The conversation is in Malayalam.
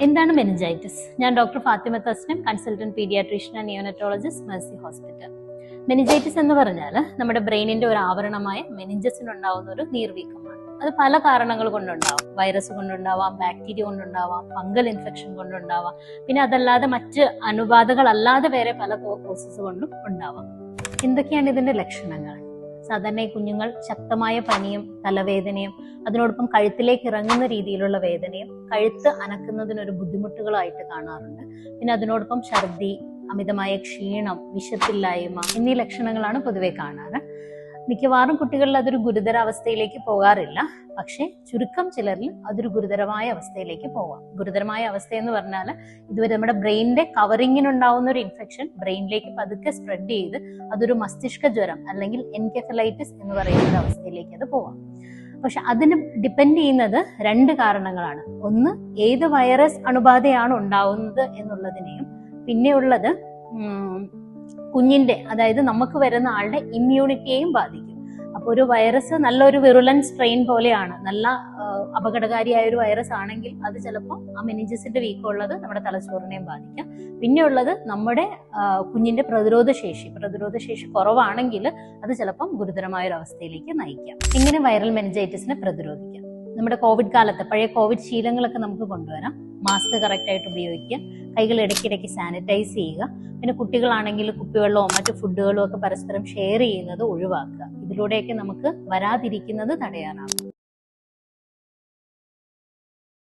എന്താണ് മെനിഞ്ചൈറ്റിസ് ഞാൻ doctor Fathima Thasnim consultant paediatrician and neonatologist Mercy Hospital meningitis എന്ന് പറഞ്ഞാൽ നമ്മുടെ ബ്രെയിനിന്റെ ഒരു ആവരണമായ മെനിഞ്ചസിനുണ്ടാവുന്ന ഒരു നീർവീക്കമാണ്. അത് പല കാരണങ്ങൾ കൊണ്ടുണ്ടാവാം. വൈറസ് കൊണ്ടുണ്ടാവാം ബാക്ടീരിയ കൊണ്ടുണ്ടാവാം ഫംഗൽ ഇൻഫെക്ഷൻ കൊണ്ടുണ്ടാവാം. പിന്നെ അതല്ലാതെ മറ്റ് അണുബാധകളല്ലാതെ വേറെ പല കോസസ് കൊണ്ടും ഉണ്ടാവാം. എന്തൊക്കെയാണ് ഇതിന്റെ ലക്ഷണങ്ങൾ? സാധാരണ കുഞ്ഞുങ്ങൾ ശക്തമായ പനിയും തലവേദനയും അതിനോടൊപ്പം കഴുത്തിലേക്ക് ഇറങ്ങുന്ന രീതിയിലുള്ള വേദനയും കഴുത്ത് അനക്കുന്നതിനൊരു ബുദ്ധിമുട്ടുകളായിട്ട് കാണാറുണ്ട്. പിന്നെ അതിനോടൊപ്പം ഛർദി അമിതമായ ക്ഷീണം വിശപ്പില്ലായ്മ എന്നീ ലക്ഷണങ്ങളാണ് പൊതുവെ കാണാറ്. മിക്കവാറും കുട്ടികളിൽ അതൊരു ഗുരുതര അവസ്ഥയിലേക്ക് പോകാറില്ല. പക്ഷേ ചുരുക്കം ചിലരിൽ അതൊരു ഗുരുതരമായ അവസ്ഥയിലേക്ക് പോകാം. ഗുരുതരമായ അവസ്ഥ എന്ന് പറഞ്ഞാൽ ഇതുവരെ നമ്മുടെ ബ്രെയിനിന്റെ കവറിങ്ങിനുണ്ടാവുന്ന ഒരു ഇൻഫെക്ഷൻ ബ്രെയിനിലേക്ക് പതുക്കെ സ്പ്രെഡ് ചെയ്ത് അതൊരു മസ്തിഷ്ക ജ്വരം അല്ലെങ്കിൽ എൻകെഫലൈറ്റിസ് എന്ന് പറയുന്ന ഒരു അവസ്ഥയിലേക്ക് അത് പോവാം. പക്ഷെ അതിന് ഡിപ്പെൻഡ് ചെയ്യുന്നത് രണ്ട് കാരണങ്ങളാണ്. ഒന്ന് ഏത് വൈറസ് അണുബാധയാണ് ഉണ്ടാവുന്നത് എന്നുള്ളതിനെയും. പിന്നെ ഉള്ളത് ഉം, കുഞ്ഞിന്റെ അതായത് നമുക്ക് വരുന്ന ആളുടെ ഇമ്മ്യൂണിറ്റിയെയും ബാധിക്കും. അപ്പോൾ ഒരു വൈറസ് നല്ലൊരു വിറുലൻ സ്ട്രെയിൻ പോലെയാണ് നല്ല അപകടകാരിയായ ഒരു വൈറസ് ആണെങ്കിൽ അത് ചിലപ്പോൾ ആ മെനിഞ്ചസിന്റെ വീക്കമുള്ളത് നമ്മുടെ തലച്ചോറിനെയും ബാധിക്കാം. പിന്നെ ഉള്ളത് നമ്മുടെ കുഞ്ഞിന്റെ പ്രതിരോധ ശേഷി. പ്രതിരോധ ശേഷി കുറവാണെങ്കിൽ അത് ചിലപ്പം ഗുരുതരമായ ഒരു അവസ്ഥയിലേക്ക് നയിക്കാം. ഇങ്ങനെ വൈറൽ മെനിഞ്ചൈറ്റിസിനെ പ്രതിരോധിക്കാം. നമ്മുടെ കോവിഡ് കാലത്ത് പഴയ കോവിഡ് ശീലങ്ങളൊക്കെ നമുക്ക് കൊണ്ടുവരാം. മാസ്ക് കറക്റ്റായിട്ട് ഉപയോഗിക്കുക കൈകൾ ഇടയ്ക്കിടയ്ക്ക് സാനിറ്റൈസ് ചെയ്യുക. പിന്നെ കുട്ടികളാണെങ്കിൽ കുപ്പിവെള്ളമോ മറ്റു ഫുഡുകളോ ഒക്കെ പരസ്പരം ഷെയർ ചെയ്യുന്നത് ഒഴിവാക്കുക. ഇതിലൂടെയൊക്കെ നമുക്ക് വരാതിരിക്കുന്നത് തടയാനാകും